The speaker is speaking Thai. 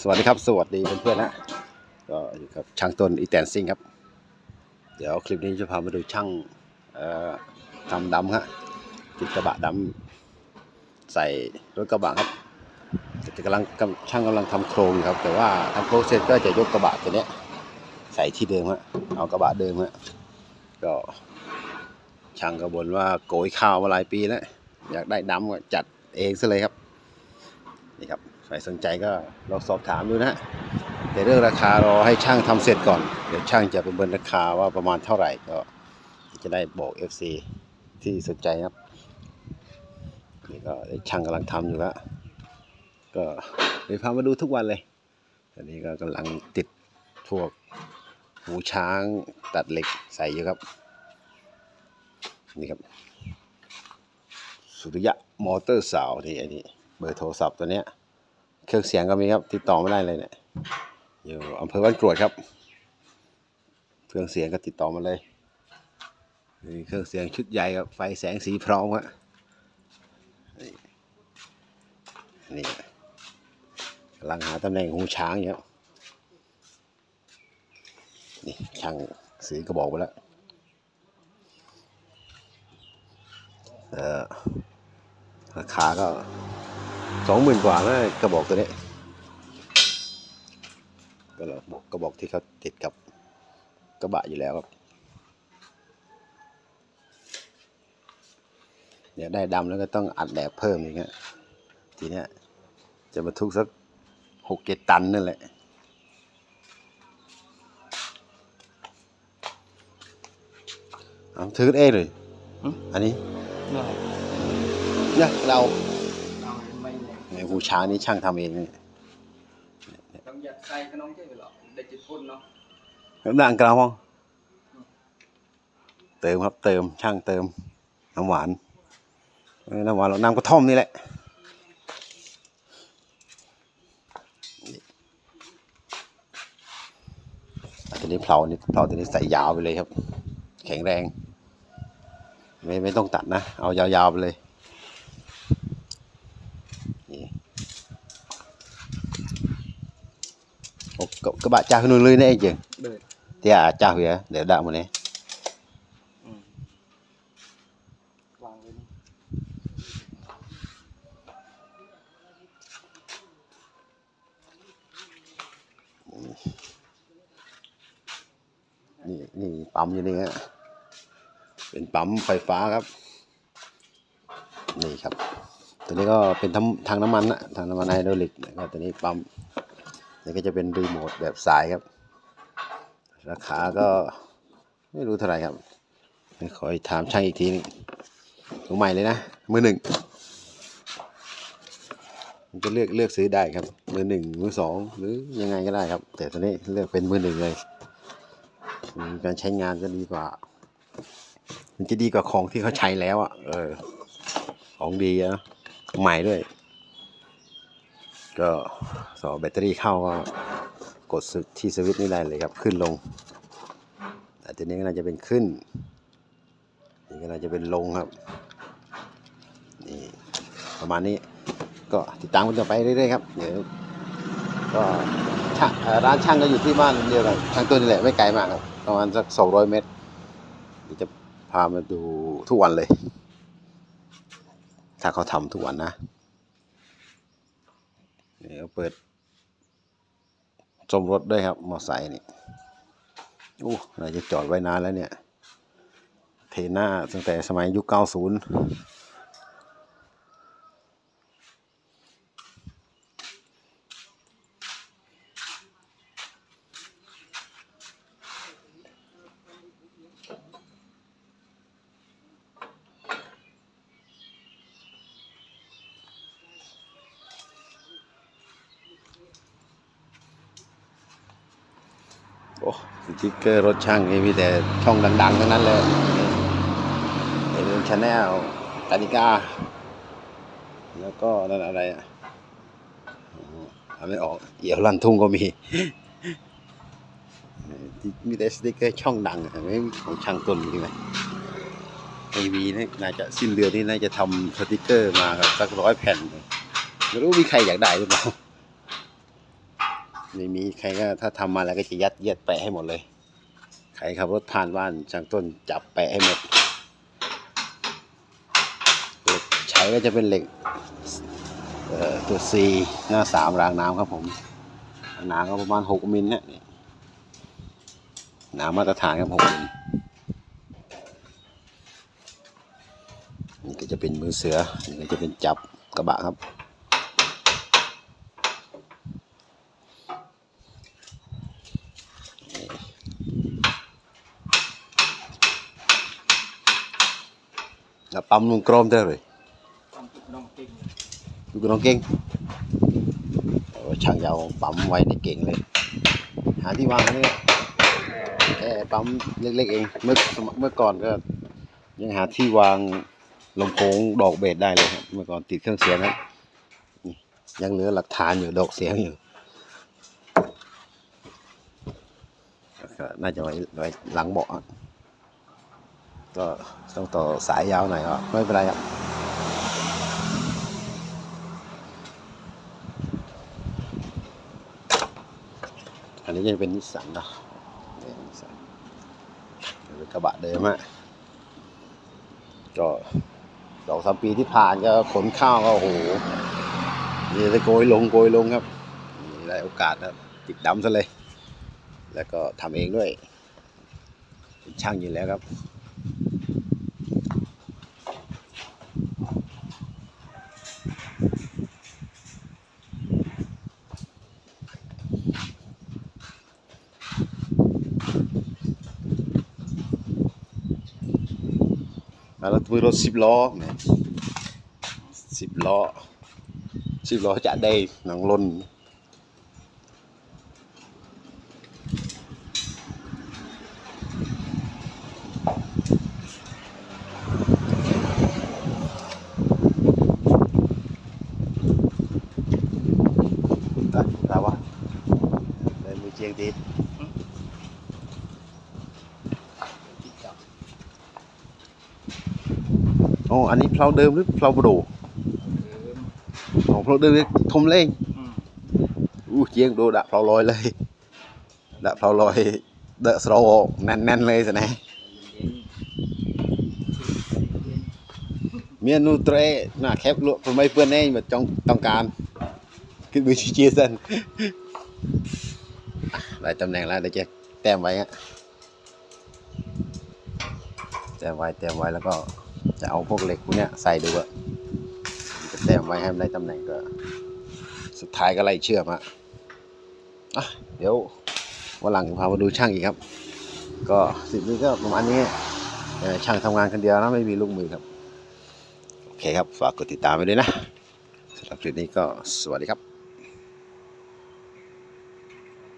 สวัสดีครับ สวัสดีเพื่อนๆนะก็อยู่กับช่างต้นอีแตนซิงครับ เดี๋ยวคลิปนี้จะพามาดูช่างทำดำฮะติดกระบะดำใส่รถกระบะครับจะกำลังช่างกำลังทำโครงครับ แต่ว่าทำโครงเสร็จก็จะยกกระบะตัวนี้ใส่ที่เดิมฮะเอากระบะเดิมฮะก็ช่างก็บ่นว่าโกยข้าวมาหลายปีแล้วอยากได้ดำก็จัดเองซะเลยครับนี่ครับ ใครสนใจก็ลองสอบถามดูนะแต่เรื่องราคารอให้ช่างทำเสร็จก่อน เดี๋ยวช่างจะประเมินราคาว่าประมาณเท่าไหร่ก็จะได้บอก FC ที่สนใจครับนี่ก็ช่างกำลังทำอยู่ล้วก็เดี๋ยวพามาดูทุกวันเลยตอนนี้ก็กำลังติดพวกหูช้างตัดเหล็กใส่อยู่ครับ นี่ครับ สุริยะมอเตอร์สาวนี่อันนี้ เบอร์โทรศัพท์ตัวเนี้ย เครื่องเสียงก็มีครับ ติดต่อไม่ได้เลยเนี่ยอยู่อำเภอบ้านกรวดครับ เครื่องเสียงก็ติดต่อมาเลยนี่เครื่องเสียงชุดใหญ่ครับไฟแสงสีพร้อมครับนี่นี่กำลังหาตำแหน่งหูช้างอยู่ครับนี่ช่างสีก็บอกไปแล้วเออราคาก็ สองหมื่นกว่านะกระบอกตัวนี้ก็เราบอกกระบอกที่เขาติดกับกระบะอยู่แล้วครับเดี๋ยวได้ดำแล้วก็ต้องอัดแบบเพิ่มอย่างเงี้ยทีเนี้ยจะบรรทุกสักหกเจ็ดตันนั่นแหละเอาถือเองเลยหึอันนี้ได้เนี่ยเราเอาไม่เลย ในหูช้างนี่ช่างทำเองนี่ต้องยัดใส่ขนมเจ้าหรอกได้จุดพ่นเนาะน้ำด่างกลางห้องเติมครับเติมช่างเติมน้ำหวานเออน้ำหวานเราน้ำกระท่อมนี่แหละนี่อะตัวนี้เพลานี่เพลาตัวนี้ใส่ยาวไปเลยครับ แข็งแรง ไม่ไม่ต้องตัดนะ เอายาวๆไปเลยนี่ กระกระบะจ้าขึ้นเลยนะไอ้เจงเดิน thì à chào hủy để đợi một này อืมวางไว้นี่นี่นี่ปั๊มอยู่นี่ฮะเป็นปั๊มไฟฟ้าครับ นี่ครับ ตัวนี้ก็เป็นทำทางน้ำมันนะทางน้ำมันไฮดรอลิกแล้วก็ตัวนี้ปั๊ม นี่ก็จะเป็นรีโมทแบบสายครับ ราคาก็ไม่รู้เท่าไหร่ครับขอถามช่างอีกทีนึงตัวใหม่เลยนะ มือหนึ่งมันจะเลือกเลือกซื้อได้ครับ มือหนึ่งมือสองหรือยังไงก็ได้ครับ แต่ตัวนี้เลือกเป็นมือหนึ่งเลยการใช้งานก็ดีกว่า มันจะดีกว่าของที่เขาใช้แล้วอะ เออ ของดีอะใหม่ด้วย ก็สอแบตเตอรี่เข้าก็กดที่สวิตช์นี่ได้เลยครับขึ้นลงแต่ตัวนี้ก็น่าจะเป็นขึ้นนี่ก็น่าจะเป็นลงครับนี่ประมาณนี้ก็ติดตามกันต่อไปเรื่อยๆครับเดี๋ยวก็ร้านช่างก็อยู่ที่บ้านเดียวกันช่างตัวนี่แหละไม่ไกลมากครับประมาณสักสองร้อยเมตรเดี๋ยวจะพามาดูทุกวันเลย ถ้าเขาทำทุกวันนะ เดี๋ยวเปิดชมรถได้ครับมอไซค์นี่โอ้เราจะจอดไว้นานแล้วเนี่ย เทหน้าตั้งแต่สมัยยุคเก้าศูนย์ สติ๊กเกอร์รถช่างนี่มีแต่ช่องดังๆทั้งนั้นเลยเอเดนชาแนลกานิกา แล้วก็นั่นอะไรอะอ๋อทำไม่ออกเอี่ยวลันทุ่งก็มีที่มีแต่สติ๊กเกอร์ช่องดังไม่ของช่างต้นจริงไหมไม่มีนะน่าจะสิ้นเดือนนี้น่าจะทำสติ๊กเกอร์มาครับสักร้อยแผ่นไม่รู้มีใครอยากได้หรือเปล่า ไม่มีใครก็ถ้าทำมาแล้วก็จะยัดเยียดแปะให้หมดเลย ใครขับรถผ่านบ้านช่างต้นจับแปะให้หมดเหล็กใช้ก็จะเป็นเหล็กเอ่อตัว C หน้าสามรางน้ำครับผมหนาก็ประมาณหกมิลนะนี่หนามาตรฐานครับหกมิลนี่ก็จะเป็นมือเสือนี่ก็จะเป็นจับกระบะครับ là bấm luôn chrome thế rồi ความจุน้องจริงดูกับน้องเก่งช่างยาวปั๊มไว้ในเก่งเลย หาที่วางนี่แค่ปั๊มเล็กๆเองเมื่อเมื่อก่อนก็ ยังหาที่วางลำโพงดอกเบสได้เลยครับเมื่อก่อนติดเครื่องเสียงนี่ยังเหลือหลักฐานอยู่ดอกเสียงอยู่ก็น่าจะไว้ไว้หลังเบาะ ก็ต้องต่อสายยาวหน่อยก็ไม่เป็นไรครับอันนี้ยังเป็นนิสสันเนาะนี่นิสสันเป็นกระบะเดิมอะก็สองสามปีที่ผ่านก็ขนข้าวก็โอ้โหมีแต่โกยลงโกยลงครับมีได้โอกาสนะติดดำซะเลย แล้วก็ทำเองด้วย เป็นช่างอยู่แล้วครับ แล้วตัวรถสิบล้อเนี่ยสิบล้อสิบล้อจะได้หนังลนได้ได้วะได้มือเจียงติด จิตจับ อ๋ออันนี้เพลาเดิมหรือเพลาบโดเดิมอ๋อเพลาเดิมนี่ทมเล่งอืมอู้เจียงโดดะเพลาลอยเลยดะเพลาลอยเดอะสโลว์แน่นๆเลยสินะเย็นเย็นเมียนูเตรน่ะแคบลวกไม่เพื่อนเองแบบจองต้องการคือมือชี้เชียร์เส้นอะได้ตำแหน่งแล้วเดี๋ยวจะแต้มไว้ฮะแต้มไว้แต้มไว้แล้วก็ จะเอาพวกเหล็กพวกเนี้ยใส่ดูอะจะแต้มไว้ให้มันได้ตำแหน่งก็ สุดท้ายก็ไล่เชื่อมอะอะเดี๋ยววันหลังพามาดูช่างอีกครับ ก็สิ่งนี้ก็ประมาณนี้ช่างทำงานคนเดียวนะไม่มีลูกมือครับ โอเคครับ ฝากกดติดตามไปด้วยนะสำหรับคลิปนี้ก็สวัสดีครับ